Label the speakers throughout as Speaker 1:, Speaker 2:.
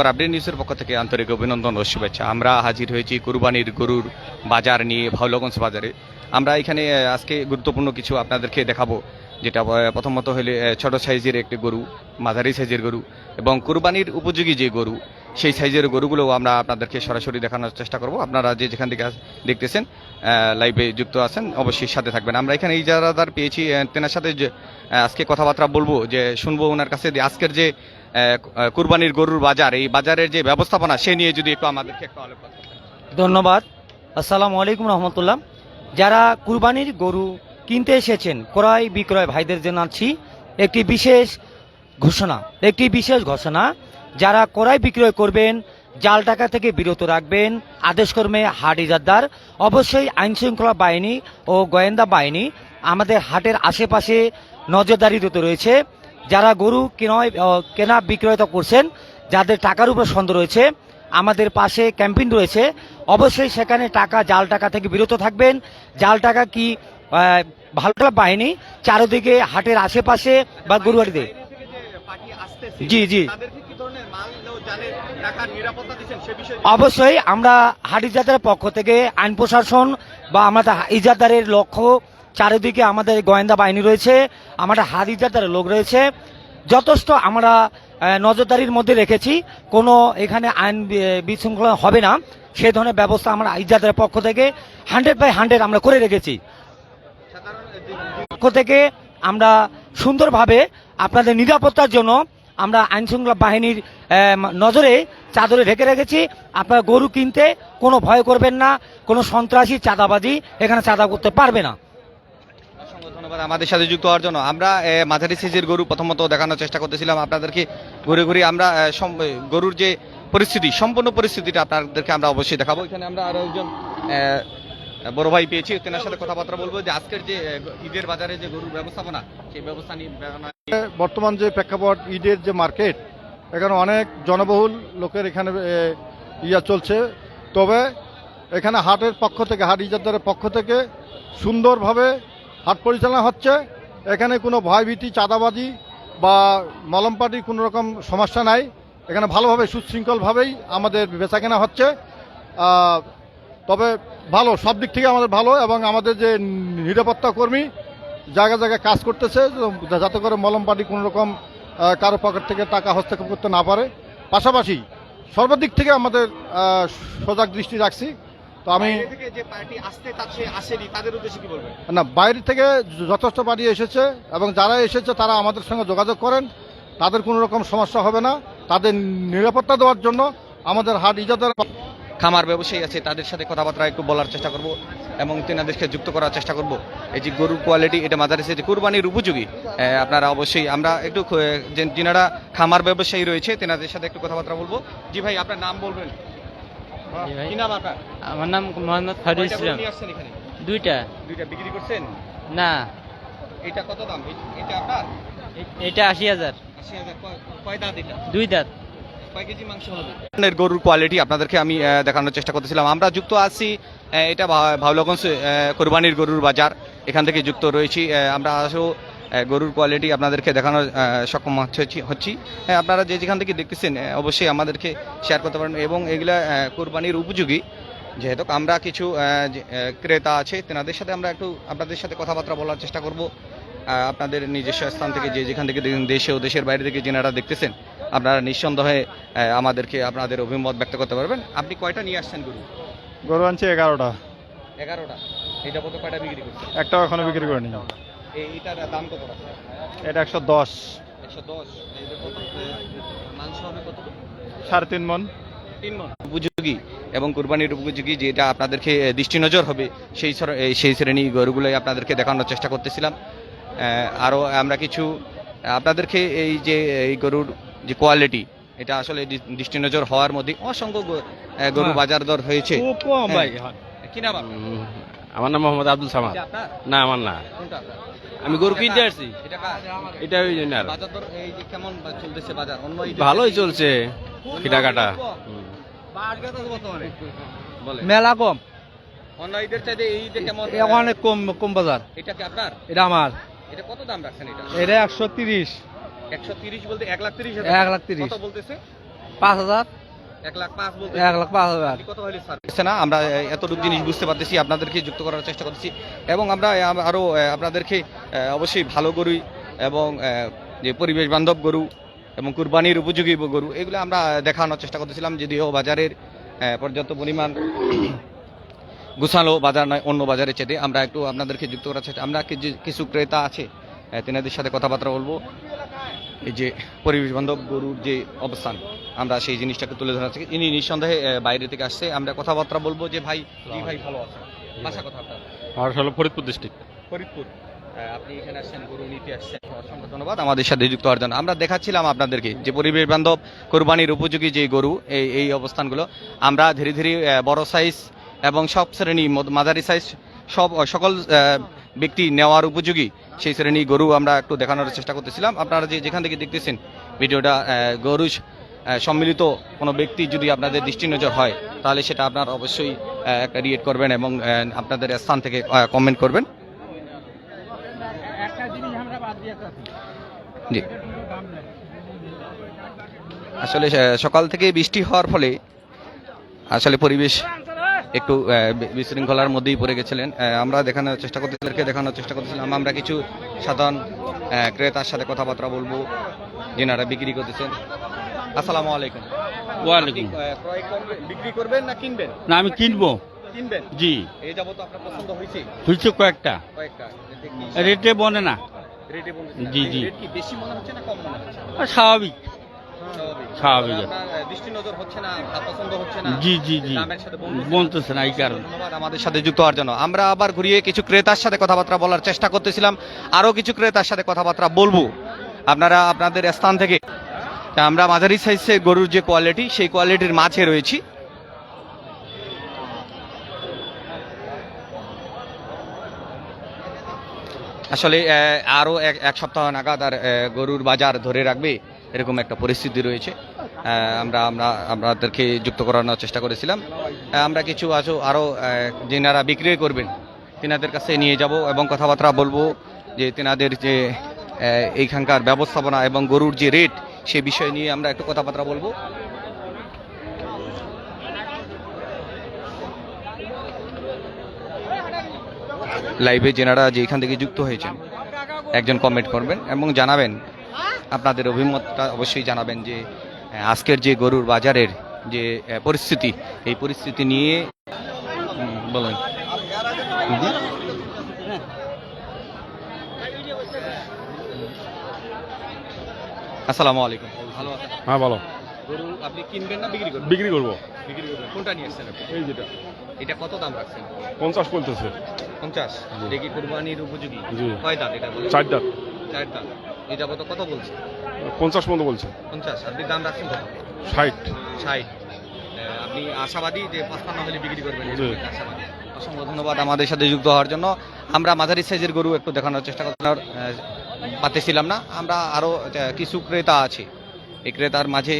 Speaker 1: Update নিউজের পক্ষ থেকে আন্তরিক অভিনন্দন ও শুভেচ্ছা। আমরা হাজির হয়েছি কুরবানির গরুর বাজার নিয়ে ভাউলগঞ্জ বাজারে। আমরা এখানে আজকে গুরুত্বপূর্ণ কিছু আপনাদেরকে দেখাবো, যেটা প্রথমত হলে ছোট সাইজের একটি গরু, মাঝারি সাইজের গরু এবং কুরবানির উপযোগী যে গরু, সেই সাইজের গরুগুলো আমরা আপনাদেরকে সরাসরি দেখানোর চেষ্টা করব। আপনারা যে যেখান থেকে দেখতেছেন লাইভে যুক্ত আছেন, অবশ্যই সাথে থাকবেন। আমরা এখানে এই যারাদার পেয়েছি তেনার সাথে আজকে কথাবার্তা বলব, যে শুনব ওনার কাছে আজকের যে কুরবানির গরুর বাজার, এই বাজারের যে ব্যবস্থাপনা, সে নিয়ে যদি একটু আমাদেরকে একটু আলোকপাত
Speaker 2: ধন্যবাদ। আসসালামু আলাইকুম রহমতুল্লাহ। যারা কুরবানির গরু কিনতে এসেছেন, ক্রয় বিক্রয় ভাইদের জানাচ্ছি একটি বিশেষ ঘোষণা, একটি বিশেষ ঘোষণা, যারা ক্রয় বিক্রয় করবেন, জাল টাকা থেকে বিরত রাখবেন, আদেশকর্মে হাট ইজাদ্দার অবশ্যই আইনশৃঙ্খলা বাহিনী ও গোয়েন্দা বাহিনী আমাদের হাটের আশেপাশে নজরদারিরত রয়েছে। যারা গরু কেনয় কেনা বিক্রয়তা করছেন যাদের টাকার উপর সন্দেহ রয়েছে আমাদের পাশে ক্যাম্পিং রয়েছে অবশ্যই সেখানে টাকা জাল টাকা থেকে বিরত থাকবেন জাল টাকা কি ভালো বাহিনী চারিদিকে হাটের আশেপাশে বা গরুয়ারিতে জি, জি। অবশ্যই আমরা হাট ইজাদারের পক্ষ থেকে আইন প্রশাসন বা আমাদের ইজাদারের লক্ষ্য চারিদিকে আমাদের গোয়েন্দা বাহিনী রয়েছে, আমাদের ইজাদারের লোক রয়েছে। যথেষ্ট আমরা নজরদারির মধ্যে রেখেছি, কোনো এখানে আইন বিশৃঙ্খলা হবে না। সে ধরনের ব্যবস্থা আমরা ইজাদারের পক্ষ থেকে হান্ড্রেড বাই হান্ড্রেড আমরা করে রেখেছি। পক্ষ থেকে আমরা সুন্দরভাবে আপনাদের নিরাপত্তার জন্য আমরা আইন শৃঙ্খলা বাহিনীর নজরে, চাদরে ঢেকে রেখেছি। আপনারা গরু কিনতে কোনো ভয় করবেন না, কোনো সন্ত্রাসী, চাঁদাবাজি এখানে চাঁদা করতে পারবে না।
Speaker 1: ধন্যবাদ আমাদের সাথে যুক্ত হওয়ার জন্য। আমরা মাঝারি সিজির গরু প্রথমত দেখানোর চেষ্টা করতেছিলাম। আপনাদেরকে ঘুরে ঘুরে আমরা গরুর যে পরিস্থিতি, সম্পূর্ণ পরিস্থিতিটা আপনাদেরকে আমরা অবশ্যই দেখাবো। এখানে আমরা আরও একজন বড় ভাই পেয়েছি। তেনার সাথে কথাবার্তা বলব যে আজকের যে ঈদের বাজারে যে গরুর ব্যবস্থাপনা, সেই ব্যবস্থা নিয়ে
Speaker 3: বর্তমান যে প্রেক্ষাপট, ঈদের যে মার্কেট, এখানে অনেক জনবহুল লোকের এখানে ইয়া চলছে। তবে এখানে হাটের পক্ষ থেকে, হাট ইজাদারের পক্ষ থেকে সুন্দরভাবে হাট পরিচালনা হচ্ছে। এখানে কোনো ভয়ভীতি, চাঁদাবাজি বা মলম মলমপাটির কোনো রকম সমস্যা নাই। এখানে ভালোভাবে, সুশৃঙ্খলভাবেই আমাদের বেচাকেনা হচ্ছে। তবে ভালো, সব দিক থেকে আমাদের ভালো এবং আমাদের যে নিরাপত্তা কর্মী জায়গা জায়গায় কাজ করতেছে, যাতে করে মলম পার্টি কোনো রকম কারও পকেট থেকে টাকা হস্তক্ষেপ করতে না পারে। পাশাপাশি সর্বদিক থেকে আমাদের সজাগ দৃষ্টি রাখছি। তো আমি
Speaker 1: বাইরে থেকে যে পার্টি আসতে তাচ্ছে আসেনি তাদের উদ্দেশ্যে কি বলবেন?
Speaker 3: না বাইরে থেকে যথেষ্ট পার্টি এসেছে এবং যারা এসেছে তারা আমাদের সঙ্গে যোগাযোগ করেন। তাদের কোনো রকম সমস্যা হবে না। তাদের নিরাপত্তা দেওয়ার জন্য আমাদের হাট ইজাদার
Speaker 1: খামার ব্যবসায়ী আছে তাদের সাথে কথাবার্তা একটু বলার চেষ্টা করব এবং তেনাদেরকে যুক্ত করার চেষ্টা করব। এই যে গরুর কোয়ালিটি এটা মাদারে যে কুরবানির উপযোগী আপনারা অবশ্যই আমরা একটু খ- যে খামার ব্যবসায়ী রয়েছে তেনাদের সাথে একটু কথাবার্তা বলব। জি ভাই আপনার নাম বলবেন
Speaker 4: জি ভাই।
Speaker 1: কি নাম আপনার
Speaker 4: আমার নাম মোহাম্মদ ফারুল ইসলাম। দুইটা।
Speaker 1: দুইটা বিক্রি করছেন?
Speaker 4: না।
Speaker 1: এটা কত দাম? এটা আপনার?
Speaker 4: এটা আশি হাজার।
Speaker 1: আশি হাজার। কয়- দাঁত এটা?
Speaker 4: দুই দাঁত।
Speaker 1: মাংস গরুর কোয়ালিটি আপনাদেরকে আমি দেখানোর চেষ্টা করতেছিলাম। আমরা যুক্ত আছি এটা ভা- ভাওলগঞ্জ কোরবানির গরুর বাজার। এখান থেকে যুক্ত রয়েছি। আমরা আহ, গরুর কোয়ালিটি আপনাদেরকে দেখানোর সক্ষম হচ্ছে- হচ্ছি। হ্যাঁ, আপনারা যে যেখান থেকে দেখতেছেন অবশ্যই আমাদেরকে শেয়ার করতে পারেন এবং এগুলা কোরবানির উপযোগী। যেহেতু আমরা কিছু ক্রেতা আছে তেনাদের সাথে আমরা একটু আপনাদের সাথে কথাবার্তা বলার চেষ্টা করব। আপনাদের নিজস্ব স্থান থেকে যে যেখান থেকে দেশে ও দেশের বাইরে থেকে যেনারা দেখতেছেন আপনারা নিঃসন্দেহে আমাদেরকে আপনাদের অভিমত ব্যক্ত করতে পারবেন। আপনি কয়টা নিয়ে আসছেন গরু?
Speaker 3: গরু আনছি এগারোটা।
Speaker 1: এগারোটা। এটা কত কয়টা বিক্রি করছেন?
Speaker 3: একটাও এখনও বিক্রি করিনি।
Speaker 1: এই এটার দাম কত আছে
Speaker 3: এটা একশো দশ।
Speaker 1: একশো দশ। কত? মাংস হবে কত
Speaker 3: সাড়ে তিন মন।
Speaker 1: তিন মণ উপযোগী এবং কুরবানির উপযোগী যেটা আপনাদেরকে আহ, দৃষ্টি নজর হবে সেই সেই শ্রেণি গরুগুলোই আপনাদেরকে দেখানোর চেষ্টা করতেছিলাম। আরও আমরা কিছু আপনাদেরকে এই যে এই গরুর যে কোয়ালিটি এটা আসলে দৃ- দৃষ্টি নজর হওয়ার মধ্যে অসংখ্য গরু
Speaker 5: হ্যাঁ।
Speaker 1: বাজার দর হয়েছে
Speaker 5: ভাই
Speaker 1: হ্যাঁ। কি নাম?
Speaker 5: আমার নাম মোহাম্মদ আব্দুল সামাদ। না আমার না। আমি গরু কিনতে আসছি।
Speaker 1: এটা
Speaker 5: ওই জন্য আর। ভালোই চলছে
Speaker 1: বলে।
Speaker 6: মেলা কম। অনেক কম কম বাজার।
Speaker 1: এটা কি আপনার?
Speaker 6: এটা আমার।
Speaker 1: এটা কত দাম রাখছেন এটা?
Speaker 6: এটা একশো তিরিশ।
Speaker 1: একশো তিরিশ বলতে এক লাখ তিরিশ
Speaker 6: এক লাখ তিরিশ।
Speaker 1: বলতেছে?
Speaker 4: পাঁচ হাজার।
Speaker 1: এক লাখ পাঁচ
Speaker 4: হাজার।
Speaker 1: না আমরা এতটুকু জিনিস বুঝতে পারতেছি আপনাদেরকে যুক্ত করার চেষ্টা করতেছি। এবং আমরা এ, আম- আরও আপনাদেরকে অবশ্যই ভালো গরুই এবং যে পরিবেশ বান্ধব গরু এবং কুরবানির উপযোগী গরু এগুলো আমরা দেখানোর চেষ্টা করতেছিলাম যদিও বাজারের পর্যাপ্ত পরিমাণ গুছালো বাজার নয় অন্য বাজারে চেতে আমরা একটু আপনাদেরকে যুক্ত করার চেষ্টা আমরা কিছু- কিছু ক্রেতা আছে তেনাদের সাথে কথাবার্তা বলব। এই যে পরিবেশ বান্ধব গরুর যে অবস্থান আমরা সেই জিনিসটাকে তুলে ধরা থেকে ইনি নিঃসন্দেহে বাইরে থেকে আসছে। আমরা কথাবার্তা বলব যে ভাই ভাই ভালো আছেন? বাসা কথা আপনার।
Speaker 5: আমার হলো ফরিদপুর ডিস্ট্রিক্ট
Speaker 1: ফরিদপুর। আপনি এখানে আসছেন গরু নিতে আসছেন। অসংখ্য ধন্যবাদ। আমাদের সাথে যুক্ত হওয়ার জন্য। আমরা দেখাচ্ছিলাম আপনাদেরকে যে পরিবেশ বান্ধব কোরবানির উপযোগী যে গরু এই এই অবস্থানগুলো। আমরা ধীরে ধীরে বড় সাইজ এবং সব শ্রেণি মাঝারি সাইজ সব সকল ব্যক্তি নেওয়ার উপযোগী, সেই শ্রেণি গরু আমরা একটু দেখানোর চেষ্টা করতেছিলাম। আপনারা যে যেখান থেকে দেখতেছেন ভিডিওটা গরু সম্মিলিত কোনো ব্যক্তি যদি আপনাদের দৃষ্টিনজর হয়, তাহলে সেটা আপনার অবশ্যই একটা রিয়েট করবেন এবং আপনাদের স্থান থেকে কমেন্ট করবেন। আসলে সকাল থেকে বৃষ্টি হওয়ার ফলে আসলে পরিবেশ একটু বিশৃঙ্খলার মধ্যেই পড়ে গেছিলেন। আমরা দেখানোর চেষ্টা করতেছিলাম দেখানোর চেষ্টা করতেছিলাম। আমরা কিছু সাধারণ ক্রেতার সাথে কথাবার্তা বলব যেনারা বিক্রি করতেছেন। আসসালামু আলাইকুম।
Speaker 5: ওয়ালাইকুম।
Speaker 1: ক্রয় করবেন বিক্রি করবেন না কিনবেন?
Speaker 5: না আমি কিনবো।
Speaker 1: কিনবেন?
Speaker 5: জি।
Speaker 1: এই যাবত আপনার পছন্দ হয়েছে?
Speaker 5: হয়েছে কয়েকটা।
Speaker 1: কয়েকটা।
Speaker 5: রেটে বনে না।
Speaker 1: রেটে
Speaker 5: জি, জি।
Speaker 1: বেশি মনে হচ্ছে না কম মনে হচ্ছে?
Speaker 5: স্বাভাবিক।
Speaker 1: স্বাভাবিক। হচ্ছে না পছন্দ হচ্ছে না।
Speaker 5: জি জি জি।
Speaker 1: দামের সাথে বন্ধুত্ব
Speaker 5: বলতেছে না এই কারণে।
Speaker 1: ধন্যবাদ আমাদের সাথে যুক্ত হওয়ার জন্য। আমরা আবার ঘুরিয়ে কিছু ক্রেতার সাথে কথাবার্তা বলার চেষ্টা করতেছিলাম। আরও কিছু ক্রেতার সাথে কথাবার্তা বলব। আপনারা আপনাদের স্থান থেকে আমরা মাঝারি সাইজের গরুর যে কোয়ালিটি সেই কোয়ালিটির মাঝে রয়েছি। আসলে আহ, আরও এক এক সপ্তাহ নাগাদ আর গরুর বাজার ধরে রাখবে এরকম একটা পরিস্থিতি রয়েছে। আমরা আমরা আপনাদেরকে যুক্ত করানোর চেষ্টা করেছিলাম। আমরা কিছু আছো আরও যেনারা বিক্রি করবেন, তেনাদের কাছে নিয়ে যাব এবং কথাবার্তা বলব যে তেনাদের যে এইখানকার ব্যবস্থাপনা এবং গরুর যে রেট সে বিষয় নিয়ে আমরা একটু কথাবার্তা বলব। লাইভে যেনারা যে এখান থেকে যুক্ত হয়েছেন, একজন কমেন্ট করবেন এবং জানাবেন। আপনাদের অভিমতটা অবশ্যই জানাবেন যে আজকের যে গরুর বাজারের যে পরিস্থিতি এই পরিস্থিতি নিয়ে বলেন। আসসালামু আলাইকুম। ভালো
Speaker 5: হ্যাঁ বলো
Speaker 1: গরু আপনি কিনবেন না বিক্রি করবেন?
Speaker 5: বিক্রি করব।
Speaker 1: বিক্রি করবেন। কোনটা নিয়ে আসছেন আপনি?
Speaker 5: এই যেটা।
Speaker 1: এটা কত দাম রাখছেন?
Speaker 5: পঞ্চাশ বলতেছে।
Speaker 1: পঞ্চাশ? এটা কি কোরবানির উপযোগী?
Speaker 5: জি।
Speaker 1: কয় দাঁত এটা?
Speaker 5: চার দাঁত।
Speaker 1: চার দাঁত। যাবত কত বলছে
Speaker 5: পঞ্চাশ মতো বলছে।
Speaker 1: পঞ্চাশ আপনি দাম রাখছেন কত?
Speaker 5: ষাট।
Speaker 1: ষাট। আপনি আশাবাদী যে পাঁচপান্ন হলে বিক্রি করবেন? আশাবাদী। অসংখ্য ধন্যবাদ আমাদের সাথে যুক্ত হওয়ার জন্য। আমরা মাঝারি সাইজের গরু একটু দেখানোর চেষ্টা করতে পারতেছিলাম না। আমরা আরও কিছু ক্রেতা আছে। এই ক্রেতার মাঝে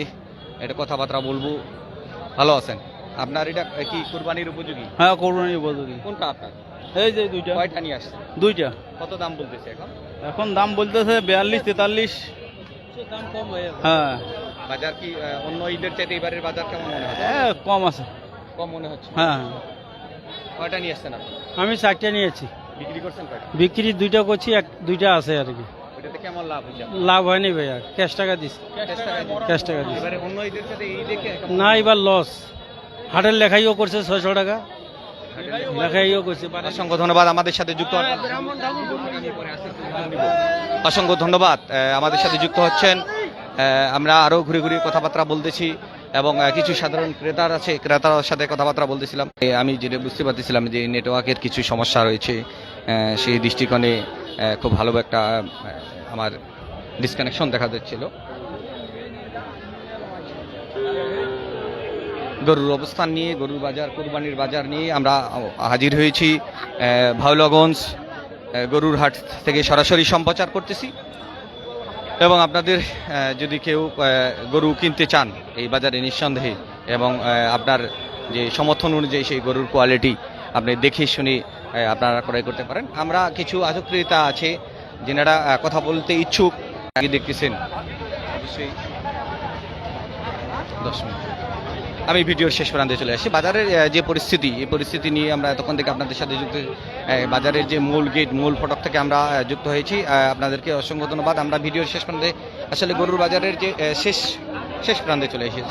Speaker 1: একটা কথাবার্তা বলব। ভালো আছেন? আপনার এটা কি কুরবানির উপযোগী?
Speaker 6: হ্যাঁ করুণাই উপযোগী।
Speaker 1: কোনটা আপনার?
Speaker 6: এই যে দুইটা।
Speaker 1: কয়টা নিয়ে আসছে?
Speaker 6: দুইটা।
Speaker 1: কত দাম বলতেছে এখন?
Speaker 6: এখন দাম বলতেছে বিয়াল্লিশ তেতাল্লিশ।
Speaker 4: দাম কম হয়ে
Speaker 6: হ্যাঁ।
Speaker 1: বাজার কি অন্য ঈদের চাইতে এবারের বাজার কেমন মনে হচ্ছে?
Speaker 6: কম আছে।
Speaker 1: কম মনে হচ্ছে?
Speaker 6: হ্যাঁ।
Speaker 1: কয়টা নিয়ে আসছেন আপনি?
Speaker 6: আমি চারটে নিয়েছি।
Speaker 1: বিক্রি করছেন কয়টা?
Speaker 6: বিক্রি দুইটা করছি এক দুইটা আছে আর কি।
Speaker 1: কেমন লাভ হয়েছে
Speaker 6: লাভ হয়নি ভাইয়া ক্যাশ টাকা দিস ক্যাশ টাকা দিস
Speaker 1: এবারে অন্য ঈদের সাথে এই দেখে
Speaker 6: না এবার লস। হাটের লেখাইও করছে ছয়শো টাকা।
Speaker 1: অসংখ্য ধন্যবাদ আমাদের সাথে যুক্ত অসংখ্য ধন্যবাদ আমাদের সাথে যুক্ত হচ্ছেন। আমরা আরও ঘুরে ঘুরে কথাবার্তা বলতেছি এবং কিছু সাধারণ ক্রেতার আছে ক্রেতার সাথে কথাবার্তা বলতেছিলাম। আমি যেটা বুঝতে পারতেছিলাম যে নেটওয়ার্কের কিছু সমস্যা রয়েছে সেই দৃষ্টিকোণে খুব ভালো একটা আমার ডিসকানেকশন দেখা যাচ্ছিল। গরুর অবস্থান নিয়ে, গরুর বাজার, কোরবানির বাজার নিয়ে আমরা হাজির হয়েছি। ভাওলাগঞ্জ গরুর হাট থেকে সরাসরি সম্প্রচার করতেছি। এবং আপনাদের যদি কেউ গরু কিনতে চান এই বাজারে নিঃসন্দেহে, এবং আপনার যে সমর্থন অনুযায়ী সেই গরুর কোয়ালিটি আপনি দেখে শুনে আপনারা ক্রয় করতে পারেন। আমরা কিছু আজব আছে, যেনারা কথা বলতে ইচ্ছুক। দেখতেছেন। অবশ্যই। দশ মিনিট। আমি ভিডিওর শেষ প্রান্তে চলে আসি। বাজারের যে পরিস্থিতি, এই পরিস্থিতি নিয়ে আমরা এতক্ষণ থেকে আপনাদের সাথে যুক্ত বাজারের যে মূল গেট মূল ফটক থেকে আমরা যুক্ত হয়েছি। আপনাদেরকে অসংখ্য ধন্যবাদ। আমরা ভিডিওর শেষ প্রান্তে, আসলে গরুর বাজারের যে শেষ শেষ প্রান্তে চলে এসেছি।